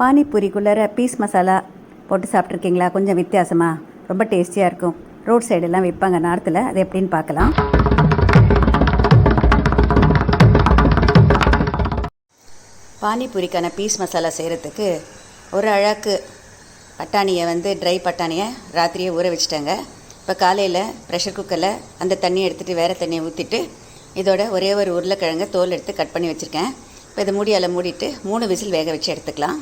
பானிபூரிக்குள்ளார piece masala போட்டு சாப்பிட்ருக்கீங்களா கொஞ்சம் வித்தியாசமாக ரொம்ப டேஸ்டியாக இருக்கும். ரோட் சைடெல்லாம் விற்பாங்க நார்த்தில். அது எப்படின்னு பார்க்கலாம். பானிபூரிக்கான பீஸ் மசாலா செய்கிறதுக்கு ஒரு அழகு பட்டாணியை வந்து ட்ரை பட்டாணியை ராத்திரியே ஊற வச்சுட்டாங்க. இப்போ காலையில் ப்ரெஷர் குக்கரில் அந்த தண்ணியை எடுத்துகிட்டு வேறு தண்ணியை ஊற்றிட்டு இதோட ஒரே ஒரு உருளைக்கிழங்க தோல் எடுத்து கட் பண்ணி வச்சுருக்கேன். இப்போ இதை மூடியால் மூடிட்டு மூணு விசில் வேக வச்சு எடுத்துக்கலாம்.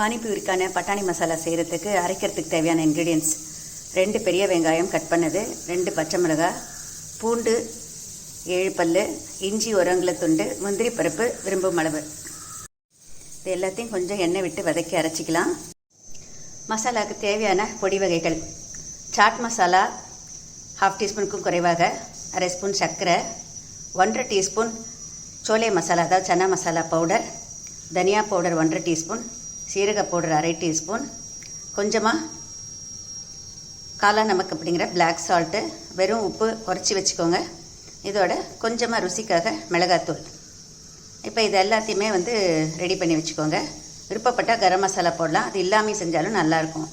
பானிபூரிக்கான பட்டாணி மசாலா செய்கிறதுக்கு அரைக்கிறதுக்கு தேவையான இன்க்ரீடியன்ஸ் ரெண்டு பெரிய வெங்காயம் கட் பண்ணது ரெண்டு பச்சை மிளகாய் பூண்டு ஏழு பல் இஞ்சி உரங்களை துண்டு முந்திரி பருப்பு விரும்பும் அளவு. இது எல்லாத்தையும் கொஞ்சம் எண்ணெய் விட்டு வதக்கி அரைச்சிக்கலாம். மசாலாவுக்கு தேவையான பொடி வகைகள். சாட் மசாலா ஹாஃப் டீஸ்பூனுக்கும் குறைவாக அரை ஸ்பூன் சர்க்கரை ஒன்றரை டீஸ்பூன் சோலே மசாலா அதாவது சன்னா மசாலா பவுடர் தனியா பவுடர் ஒன்றரை டீஸ்பூன் சீரக பவுடர் அரை டீஸ்பூன். கொஞ்சமாக காலா நமக்கு அப்படிங்கிற பிளாக் சால்ட்டு வெறும் உப்பு குறைச்சி வச்சுக்கோங்க. இதோட கொஞ்சமாக ருசிக்காக மிளகாத்தூள். இப்போ இது எல்லாத்தையுமே வந்து ரெடி பண்ணி வச்சுக்கோங்க. விருப்பப்பட்டால் கரம் மசாலா போடலாம். அது இல்லாமல் செஞ்சாலும் நல்லாயிருக்கும்.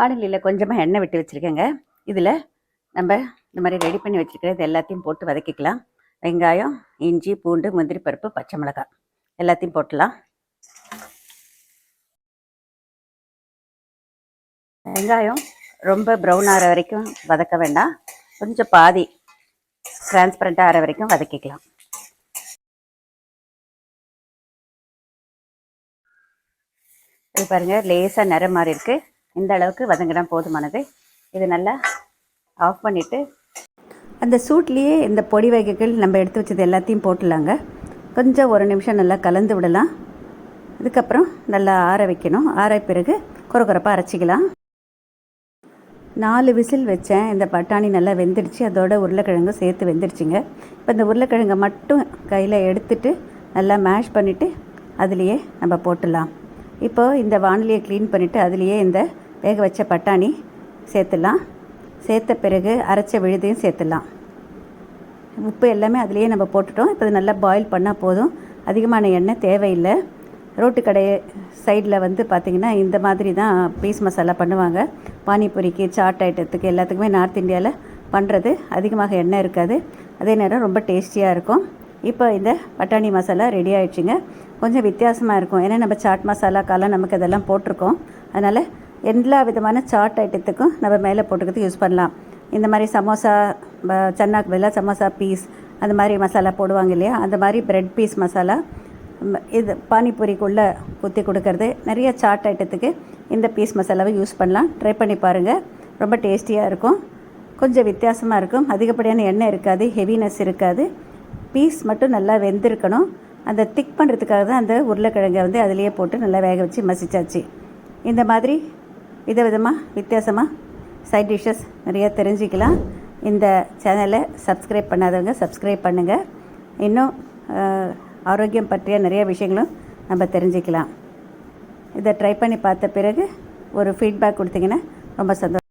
வானிலையில் கொஞ்சமாக எண்ணெய் விட்டு வச்சுருக்கேங்க. இதில் நம்ம இந்த மாதிரி ரெடி பண்ணி வச்சுருக்கிற இது எல்லாத்தையும் போட்டு வதக்கிக்கலாம். வெங்காயம் இஞ்சி பூண்டு முந்திரி பருப்பு பச்சை மிளகாய். எல்லாத்தையும் போட்டலாம். வெங்காயம் ரொம்ப ப்ரௌன் ஆகிற வரைக்கும் வதக்க வேண்டாம். கொஞ்சம் பாதி டிரான்ஸ்பரண்ட்டாக ஆகிற வரைக்கும் வதக்கிக்கலாம். இது பாருங்கள் லேசாக நிறம் மாறி இருக்கு. இந்த அளவுக்கு வதங்கினா போதுமானது இது நல்லா ஆஃப் பண்ணிவிட்டு அந்த சூட்லேயே இந்த பொடி வகைகள் நம்ம எடுத்து வச்சது எல்லாத்தையும் போட்டுடலாங்க கொஞ்சம் ஒரு நிமிஷம் நல்லா கலந்து விடலாம். அதுக்கப்புறம் நல்லா ஆற வைக்கணும். ஆற பிறகு குறக்குறப்பாக அரைச்சிக்கலாம். நாலு விசில் வச்சேன். இந்த பட்டாணி நல்லா வெந்துடுச்சு. அதோட உருளைக்கிழங்கு சேர்த்து வெந்துடுச்சுங்க. இப்போ இந்த உருளைக்கிழங்கை மட்டும் கையில் எடுத்துட்டு நல்லா மேஷ் பண்ணிவிட்டு அதுலேயே நம்ம போட்டுடலாம். இப்போது இந்த வானிலையை க்ளீன் பண்ணிவிட்டு அதுலேயே இந்த வேக வச்ச பட்டாணி சேர்த்துடலாம். சேர்த்த பிறகு அரைச்ச விழுதையும் சேர்த்துடலாம். உப்பு எல்லாமே அதுலேயே நம்ம போட்டுட்டோம். இப்போ இது நல்லா பாயில் பண்ணால் போதும். அதிகமான எண்ணெய் தேவையில்லை. ரோட்டு கடை சைடில் வந்து பார்த்திங்கன்னா இந்த மாதிரி தான் பீஸ் மசாலா பண்ணுவாங்க. பானிபூரிக்கு சாட் ஐட்டத்துக்கு எல்லாத்துக்குமே நார்த் இந்தியாவில் பண்ணுறது அதிகமாக எண்ணெய் இருக்காது. அதே நேரம் ரொம்ப டேஸ்டியாக இருக்கும். இப்போ இந்த பட்டாணி மசாலா ரெடி ஆயிடுச்சுங்க. கொஞ்சம் வித்தியாசமாக இருக்கும். ஏன்னா நம்ம சாட் மசாலா காலம் நமக்கு இதெல்லாம் போட்டிருக்கோம். அதனால் எல்லா விதமான சாட் ஐட்டத்துக்கும் நம்ம மேலே போட்டுக்கிறது யூஸ் பண்ணலாம். இந்த மாதிரி சமோசா சன்னாக்கு பதிலாக சமோசா பீஸ் அந்த மாதிரி மசாலா போடுவாங்க இல்லையா? அந்த மாதிரி பிரெட் பீஸ் மசாலா இது பானிபூரிக்குள்ளே குத்தி கொடுக்கறது. நிறைய சாட் ஐட்டத்துக்கு இந்த பீஸ் மசாலாவை யூஸ் பண்ணலாம். ட்ரை பண்ணி பாருங்கள் ரொம்ப டேஸ்டியாக இருக்கும். கொஞ்சம் வித்தியாசமாக இருக்கும். அதிகப்படியான எண்ணெய் இருக்காது ஹெவினஸ் இருக்காது. பீஸ் மட்டும் நல்லா வெந்திருக்கணும். அந்த திக் பண்ணுறதுக்காக தான் அந்த உருளைக்கிழங்கை வந்து அதிலேயே போட்டு நல்லா வேக வச்சு மசிச்சாச்சு. இந்த மாதிரி விதவிதமாக வித்தியாசமாக சைட் டிஷ்ஷஸ் நிறைய தெரிஞ்சுக்கலாம். இந்த சேனலை சப்ஸ்கிரைப் பண்ணாதவங்க சப்ஸ்கிரைப் பண்ணுங்கள் இன்னும் ஆரோக்கியம் பற்றிய நிறைய விஷயங்களும் நம்ம தெரிஞ்சுக்கலாம். இதை ட்ரை பண்ணி பார்த்த பிறகு ஒரு ஃபீட்பேக் கொடுத்தீங்கன்னா ரொம்ப சந்தோஷம்.